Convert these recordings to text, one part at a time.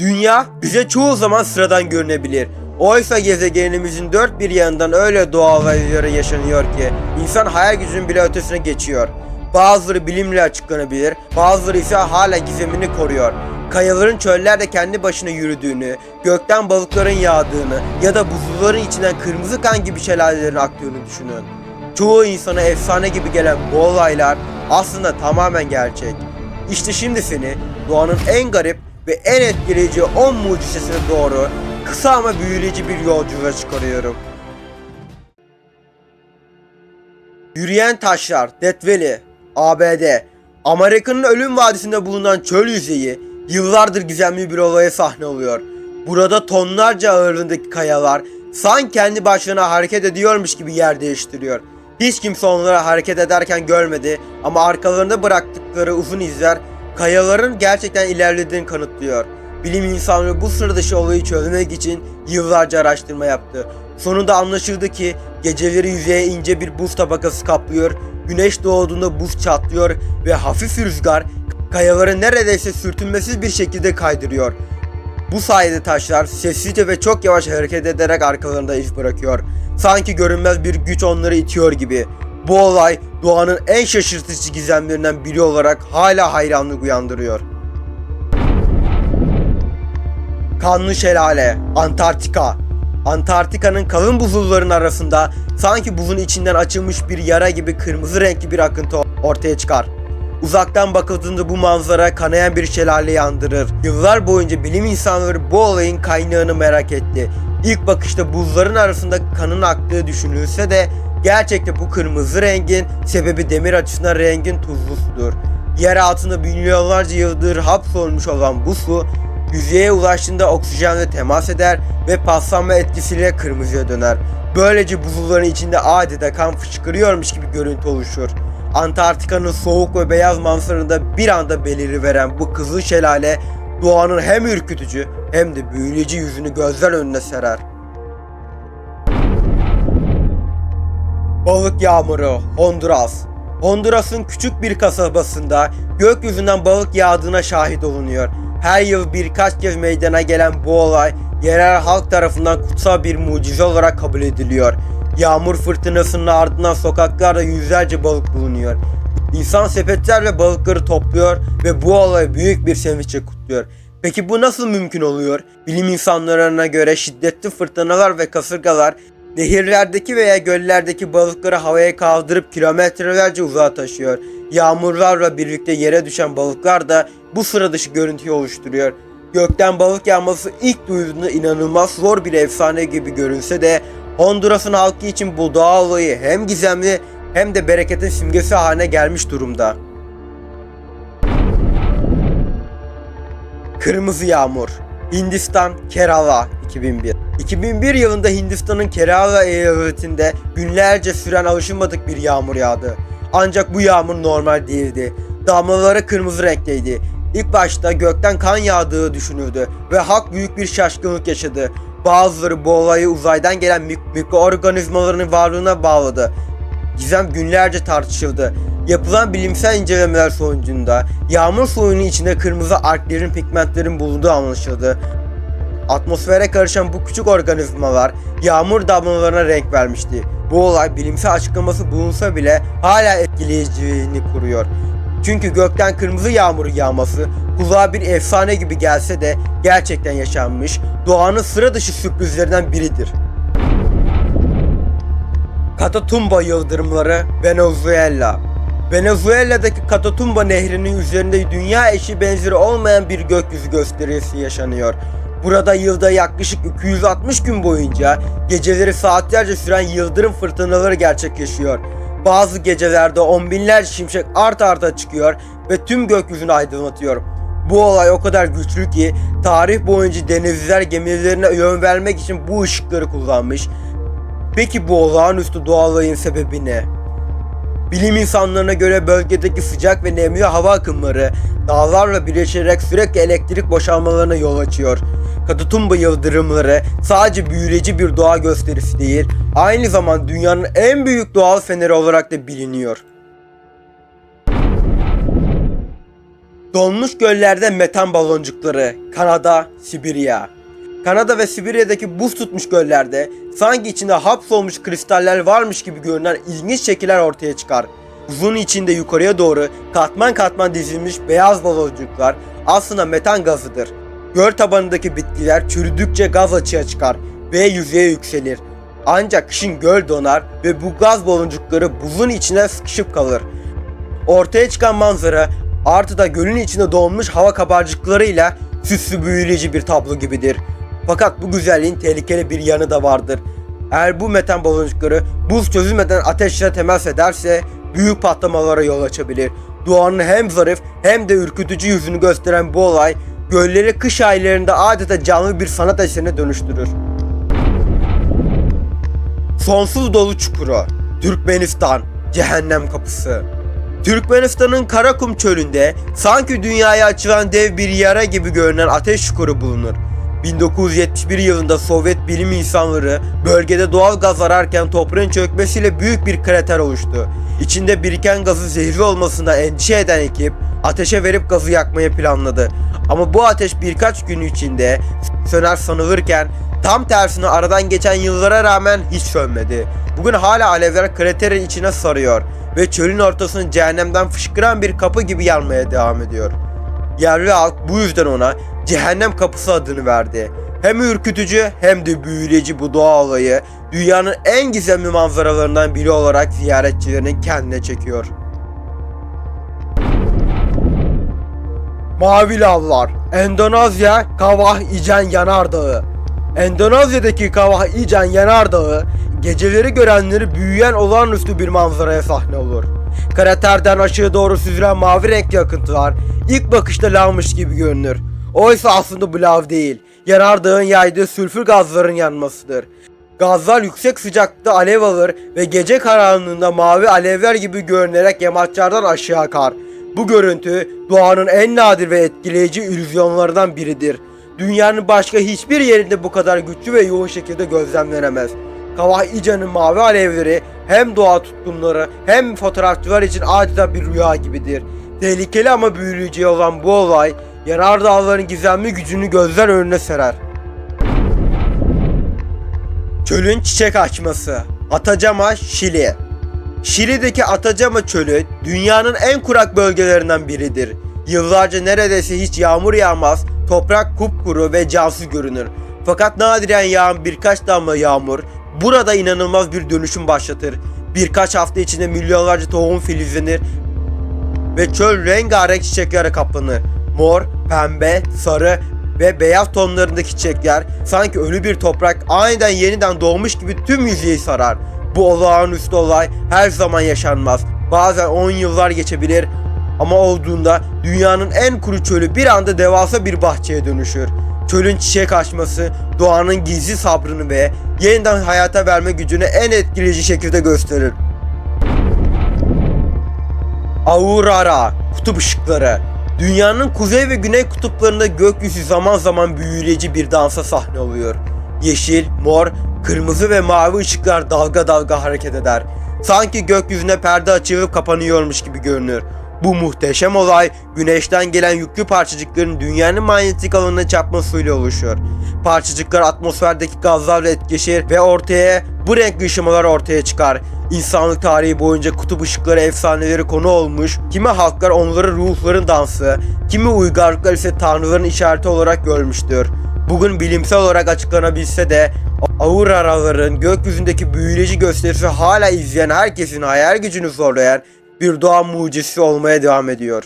Dünya bize çoğu zaman sıradan görünebilir. Oysa gezegenimizin dört bir yanından öyle doğa olayları yaşanıyor ki insan hayal gücünün bile ötesine geçiyor. Bazıları bilimle açıklanabilir, bazıları ise hala gizemini koruyor. Kayaların çöllerde kendi başına yürüdüğünü, gökten balıkların yağdığını ya da buzulların içinden kırmızı kan gibi şelalelerin aktığını düşünün. Çoğu insana efsane gibi gelen bu olaylar aslında tamamen gerçek. İşte şimdi seni doğanın en garip ve en etkileyici 10 mucizesine doğru kısa ama büyüleyici bir yolculuğa çıkarıyorum. Yürüyen Taşlar, Death Valley, ABD. Amerika'nın ölüm vadisinde bulunan çöl yüzeyi yıllardır gizemli bir olaya sahne oluyor. Burada tonlarca ağırlığındaki kayalar sanki kendi başlarına hareket ediyormuş gibi yer değiştiriyor. Hiç kimse onları hareket ederken görmedi ama arkalarında bıraktıkları uzun izler kayaların gerçekten ilerlediğini kanıtlıyor. Bilim insanları bu sıra dışı olayı çözmek için yıllarca araştırma yaptı. Sonunda anlaşıldı ki geceleri yüzeye ince bir buz tabakası kaplıyor, güneş doğduğunda buz çatlıyor ve hafif rüzgar kayaları neredeyse sürtünmesiz bir şekilde kaydırıyor. Bu sayede taşlar sessizce ve çok yavaş hareket ederek arkalarında iz bırakıyor. Sanki görünmez bir güç onları itiyor gibi. Bu olay doğanın en şaşırtıcı gizemlerinden biri olarak hala hayranlık uyandırıyor. Kanlı Şelale, Antarktika. Antarktika'nın kalın buzulların arasında sanki buzun içinden açılmış bir yara gibi kırmızı renkli bir akıntı ortaya çıkar. Uzaktan bakıldığında bu manzara kanayan bir şelaleyi andırır. Yıllar boyunca bilim insanları bu olayın kaynağını merak etti. İlk bakışta buzların arasında kanın aktığı düşünülse de gerçekte bu kırmızı rengin sebebi demir açısından rengin tuzlu sudur. Yer altında milyonlarca yıldır hapsolmuş olan bu su yüzeye ulaştığında oksijenle temas eder ve paslanma etkisiyle kırmızıya döner. Böylece buzulların içinde adeta kan fışkırıyormuş gibi görüntü oluşur. Antarktika'nın soğuk ve beyaz manzarında bir anda beliriveren bu kızıl şelale doğanın hem ürkütücü hem de büyüleyici yüzünü gözler önüne serer. Balık yağmuru Honduras Honduras'ın küçük bir kasabasında gökyüzünden balık yağdığına şahit olunuyor. Her yıl birkaç kez meydana gelen bu olay yerel halk tarafından kutsal bir mucize olarak kabul ediliyor. Yağmur fırtınasının ardından sokaklarda yüzlerce balık bulunuyor. İnsan sepetlerle balıkları topluyor ve bu olayı büyük bir sevinçle kutluyor. Peki bu nasıl mümkün oluyor? Bilim insanlarına göre şiddetli fırtınalar ve kasırgalar nehirlerdeki veya göllerdeki balıkları havaya kaldırıp kilometrelerce uzağa taşıyor. Yağmurlarla birlikte yere düşen balıklar da bu sıra dışı görüntüyü oluşturuyor. Gökten balık yağması ilk duyduğunda inanılmaz zor bir efsane gibi görünse de Honduras'ın halkı için bu doğa olayı hem gizemli hem de bereketin simgesi haline gelmiş durumda. Kırmızı Yağmur Hindistan Kerala 2001 2001 yılında Hindistan'ın Kerala eyaletinde günlerce süren alışılmadık bir yağmur yağdı. Ancak bu yağmur normal değildi. Damlaları kırmızı renkteydi. İlk başta gökten kan yağdığı düşünüldü ve halk büyük bir şaşkınlık yaşadı. Bazıları bu olayı uzaydan gelen mik- mikroorganizmaların varlığına bağladı. Gizem günlerce tartışıldı. Yapılan bilimsel incelemeler sonucunda yağmur suyunun içinde kırmızı arklerin pigmentlerin bulunduğu anlaşıldı. Atmosfere karışan bu küçük organizmalar yağmur damlalarına renk vermişti. Bu olay bilimsel açıklaması bulunsa bile hala etkileyiciliğini koruyor. Çünkü gökten kırmızı yağmur yağması kulağa bir efsane gibi gelse de gerçekten yaşanmış, doğanın sıra dışı sürprizlerinden biridir. Catatumba yıldırımları Venezuela Venezuela'daki Catatumba nehrinin üzerinde dünya eşi benzeri olmayan bir gökyüzü gösterisi yaşanıyor. Burada yılda yaklaşık 260 gün boyunca geceleri saatlerce süren yıldırım fırtınaları gerçekleşiyor. Bazı gecelerde on binlerce şimşek art arda çıkıyor ve tüm gökyüzünü aydınlatıyor. Bu olay o kadar güçlü ki tarih boyunca denizciler gemilerine yön vermek için bu ışıkları kullanmış. Peki bu olağanüstü doğal olayın sebebi ne? Bilim insanlarına göre bölgedeki sıcak ve nemli hava akımları dağlarla birleşerek sürekli elektrik boşalmalarına yol açıyor. Katatumba yıldırımları sadece büyüleyici bir doğa gösterisi değil, aynı zamanda dünyanın en büyük doğal feneri olarak da biliniyor. Donmuş göllerde metan baloncukları. Kanada, Sibirya. Kanada ve Sibirya'daki buz tutmuş göllerde sanki içinde hapsolmuş kristaller varmış gibi görünen ilginç şekiller ortaya çıkar. Buzun içinde yukarıya doğru katman katman dizilmiş beyaz baloncuklar aslında metan gazıdır. Göl tabanındaki bitkiler çürüdükçe gaz açığa çıkar ve yüzeye yükselir. Ancak kışın göl donar ve bu gaz baloncukları buzun içine sıkışıp kalır. Ortaya çıkan manzara artı da gölün içinde donmuş hava kabarcıklarıyla süslü büyüleyici bir tablo gibidir. Fakat bu güzelliğin tehlikeli bir yanı da vardır. Eğer bu metan baloncukları buz çözülmeden ateşle temas ederse büyük patlamalara yol açabilir. Doğanın hem zarif hem de ürkütücü yüzünü gösteren bu olay gölleri kış aylarında adeta canlı bir sanat eserine dönüştürür. Sonsuz dolu çukuru. Türkmenistan, cehennem kapısı. Türkmenistan'ın Karakum çölünde sanki dünyaya açılan dev bir yara gibi görünen ateş çukuru bulunur. 1971 yılında Sovyet bilim insanları bölgede doğal gaz ararken toprağın çökmesiyle büyük bir krater oluştu. İçinde biriken gazı zehirli olmasına endişe eden ekip ateşe verip gazı yakmayı planladı. Ama bu ateş birkaç gün içinde söner sanılırken tam tersine aradan geçen yıllara rağmen hiç sönmedi. Bugün hala alevler kraterin içine sarıyor ve çölün ortasını cehennemden fışkıran bir kapı gibi yanmaya devam ediyor. Yerli halk bu yüzden ona cehennem kapısı adını verdi. Hem ürkütücü hem de büyüleyici bu doğa olayı dünyanın en gizemli manzaralarından biri olarak ziyaretçilerini kendine çekiyor. Mavi lavlar Endonezya Kawah Ijen Yanardağı Endonezya'daki Kawah Ijen Yanardağı geceleri görenleri büyüyen olağanüstü bir manzaraya sahne olur. Kraterden aşağı doğru süzülen mavi renkli akıntılar ilk bakışta lavmış gibi görünür. Oysa aslında bu lav değil. Yanardağın yaydığı sülfür gazların yanmasıdır. Gazlar yüksek sıcaklıkta alev alır ve gece karanlığında mavi alevler gibi görünerek yamaçlardan aşağı akar. Bu görüntü doğanın en nadir ve etkileyici illüzyonlarından biridir. Dünyanın başka hiçbir yerinde bu kadar güçlü ve yoğun şekilde gözlemlenemez. Kawah Ijan'ın mavi alevleri hem doğa tutkunları hem fotoğrafçılar için adeta bir rüya gibidir. Tehlikeli ama büyüleyici olan bu olay yanardağların gizemli gücünü gözler önüne serer. Çölün çiçek açması Atacama, Şili Şili'deki Atacama Çölü dünyanın en kurak bölgelerinden biridir. Yıllarca neredeyse hiç yağmur yağmaz, toprak kupkuru ve cansız görünür. Fakat nadiren yağan birkaç damla yağmur burada inanılmaz bir dönüşüm başlatır. Birkaç hafta içinde milyonlarca tohum filizlenir ve çöl rengarenk çiçeklere kaplanır. Mor, pembe, sarı ve beyaz tonlarındaki çiçekler sanki ölü bir toprak aniden yeniden doğmuş gibi tüm yüzeyi sarar. Bu olağanüstü olay her zaman yaşanmaz. Bazen 10 yıllar geçebilir ama olduğunda dünyanın en kuru çölü bir anda devasa bir bahçeye dönüşür. Çölün çiçek açması doğanın gizli sabrını ve yeniden hayata verme gücünü en etkileyici şekilde gösterir. Aurora, kutup ışıkları. Dünyanın kuzey ve güney kutuplarında gökyüzü zaman zaman büyüleyici bir dansa sahne oluyor. Yeşil, mor, kırmızı ve mavi ışıklar dalga dalga hareket eder. Sanki gökyüzüne perde açılıp kapanıyormuş gibi görünür. Bu muhteşem olay güneşten gelen yüklü parçacıkların dünyanın manyetik alanına çarpmasıyla oluşuyor. Parçacıklar atmosferdeki gazlarla etkileşir ve ortaya bu renkli ışımalar ortaya çıkar. İnsanlık tarihi boyunca kutup ışıkları efsaneleri konu olmuş, kimi halklar onları ruhların dansı, kimi uygarlıklar ise tanrıların işareti olarak görmüştür. Bugün bilimsel olarak açıklanabilse de auraraların gökyüzündeki büyüleyici gösterisi hala izleyen herkesin hayal gücünü zorlayan bir doğa mucizesi olmaya devam ediyor.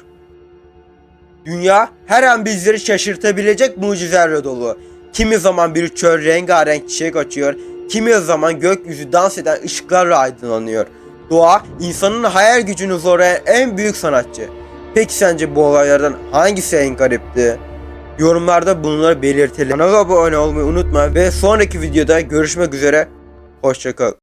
Dünya her an bizleri şaşırtabilecek mucizelerle dolu. Kimi zaman bir çöl rengarenk çiçek açıyor, kimi zaman gökyüzü dans eden ışıklarla aydınlanıyor. Doğa, insanın hayal gücünü zorlayan en büyük sanatçı. Peki sence bu olaylardan hangisi en garipti? Yorumlarda bunları belirtelim. Kanala abone olmayı unutma ve sonraki videoda görüşmek üzere. Hoşçakal.